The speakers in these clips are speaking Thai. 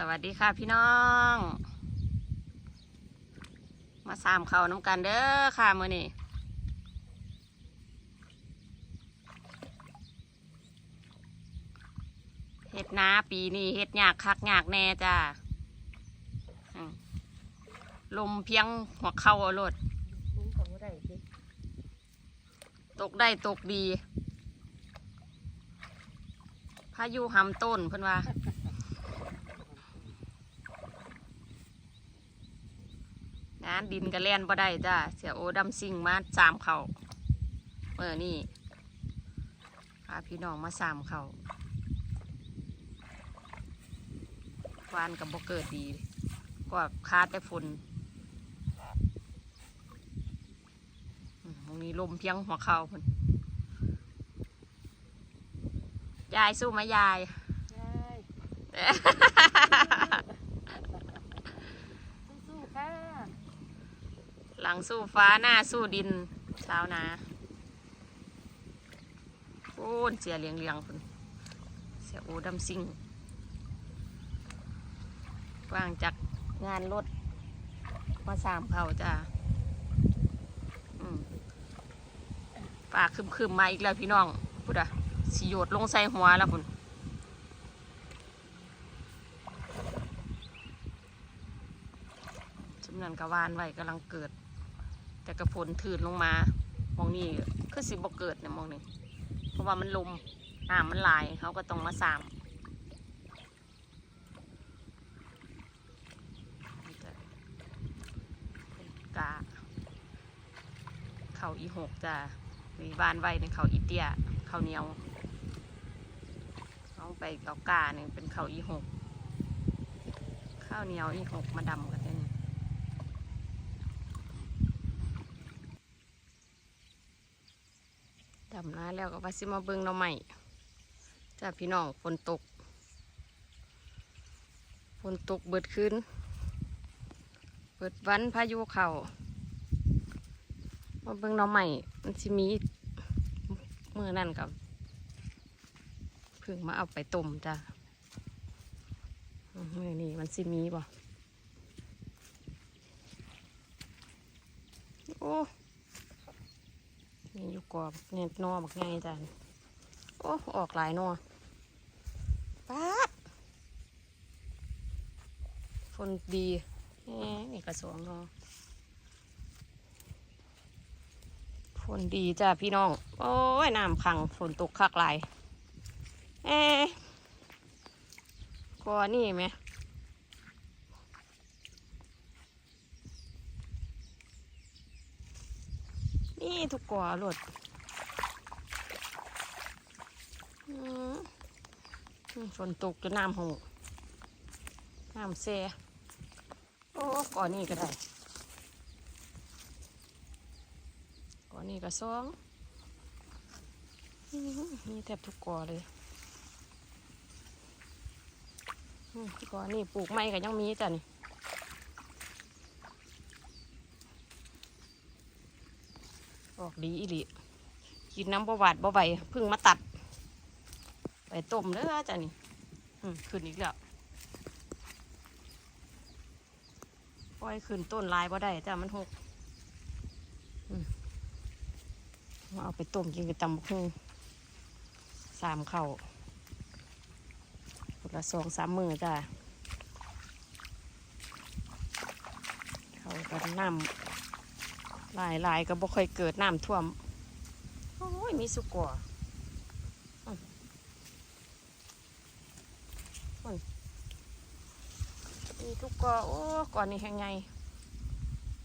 สวัสดีค่ะพี่น้อง มาสามเขาน้ำกันเด้อค่ะมือนี้เฮ็ดนาปีนี้เฮ็ดยากคักยากแน่จ้าลมเพียงหัวเข่าเอาโลดตกได้ตกดีพายุหำต้นเพิ่นว่า งาน ดินกระเล่นบ่ได้จ้าเสียโอดำซิ่งมาสามเขาเมื่อนี่พาพี่น้องมาสามเขาวานกับบ่เกิดดี ก็คาแต่ฝนตรงนี้ลมเพียงหัวเข่าพุ่นยายสู้ไหมยายใช่สู้ๆค่ะ หลัง สู้ฟ้าหน้าสู้ดินชาวนาโอ้เสียเลียงเลียงคุณเสียโอดำซิ่งกว้างจากงานรถมาสามเขาจ้าอืมปากคึมๆมาอีกแล้วพี่น้องพูดอะสิโยดลงใส่หัวแล้วคุณจำนันกะวานไว้กำลังเกิด แต่กระฝนถืนลงมามองนี่คือสิบกเกิดเนี่ยมองนี่เพราะว่ามันลมน้ำมันหลายเขาก็ต้องมาสามกาเขาอีหกจ้ะมีบ้านไว้ในเขาอีเตียเขาเหนียวเอาไปเอากาเนี่ยเป็นเขาอีหกข้าวเหนียวอีหกมาดำกันเนี่ย ดำนาแล้วก็ว่าสิมาเบิ่งหน่อใหม่จ้าพี่น้องฝนตกฝนตกเบิดขึ้น เบิดวันพายุเข่ามาเบิ่งหน่อใหม่มันสิมีเมื่อนั่นกับเพิ่งมาเอาไปต้มจ้าเมื่อนี้มันสิมีบ่โอ้ อยู่กรอบเนี่ยนอบักไงจ้ะโอ้ออกหลายนอป๊าดฝนดีนี่กระสวงนอฝนดีจ้ะพี่น้อง โอ้ยน้ำขังฝนตกคักหลายเอ๊ะกอนี่ไหม นี่ทุกกว่าหลดอืมอืมฝนตกจะน้ำหงน้ำเซโอ้ก่อนนี้ก็ได้ก่อนนี้ก็สองอืมมีแทบทุกกอเลยอืมก่อนนี้ปลูกไม้ก็ยังมีจ้ะนี่ ออกดีอีหลีกินน้ำบหวาดบ่ไหวพิ่งมาตัด ไปต้มเด้อจ้ะนี่ขึ้นอีกแล้วปล่อยขึ้นต้นลายบ่ได้จ้ะมันหกเอาไปต้มกินกับตำบักหุ่งสามเข่าคนละสองสามมือจ้ะเขากันน้ำ หลายหลายก็บ่ค่อยเกิดน้ำท่วม โอ้ย มีสุกัวมีทุกกอโอ้ก่อนนี้แห้งไง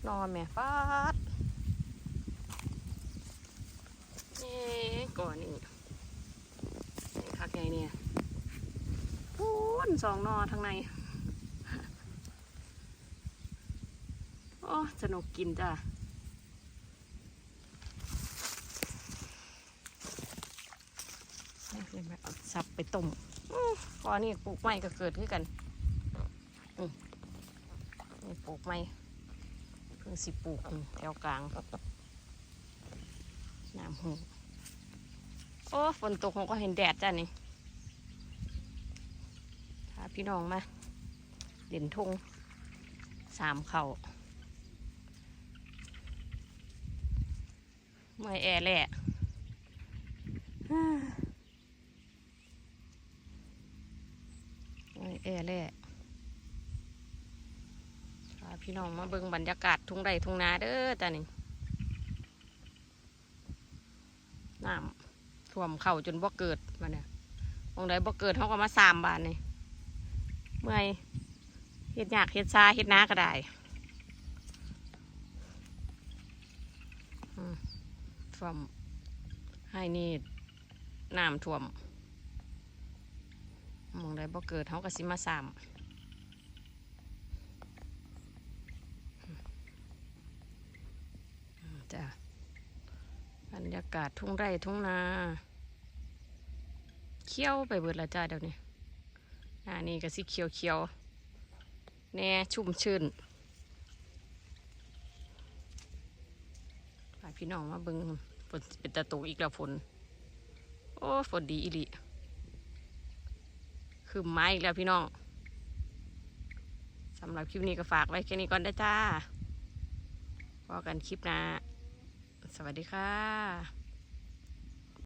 นอนแม่ฟาดเอ๊ะก่อนนี้นี่คักไงเนี่ยพูนสองนอทางในโอ้สนุกกินจ้ะ นี่มาเอาสับไปต้มอื้อพอนี่ปลูกไม้ก็เกิดขึ้นกันนี่ปลูกไม้เพิ่งสิปลูกแถวกลางน้ำหูโอ้ฝนตกผมก็เห็นแดดจ้ะนี่พาพี่น้องมาเด่นทงสามเข่าเมื่อยแอร์แหละเมื่อย แอร์และพาพี่น้องมาเบิ่งบรรยากาศทุ่งไร่ทุ่งนาเด้อจ้านี่น้ำท่วมเข่าจนบ่เกิดมาเนี่ยมองใดบ่เกิดเขาก็มาสามบาทนี่เมื่อยเฮ็ดยากเฮ็ดซาเฮ็ดนาก็ได้ท่วมให้นี่น้ำท่วม มองใดบ่เกิดเขาก็สิมาสามจ้ะบรรยากาศทุ่งไร่ทุ่งนา เขี้ยวไปเบิดละจ้าเดี๋ยวนี้หน้านี่ก็สิเขียวเขียวๆแน่ชุ่มชื่นพี่น้องมาเบิงฝนเป็นตะตกอีกแล้วฝน โอ้ฝนดีอีหลี คือไม้อีกแล้วพี่น้องสำหรับคลิปนี้ก็ฝากไว้แค่นี้ก่อนได้จ้าพอกันคลิปนะ สวัสดีค่ะ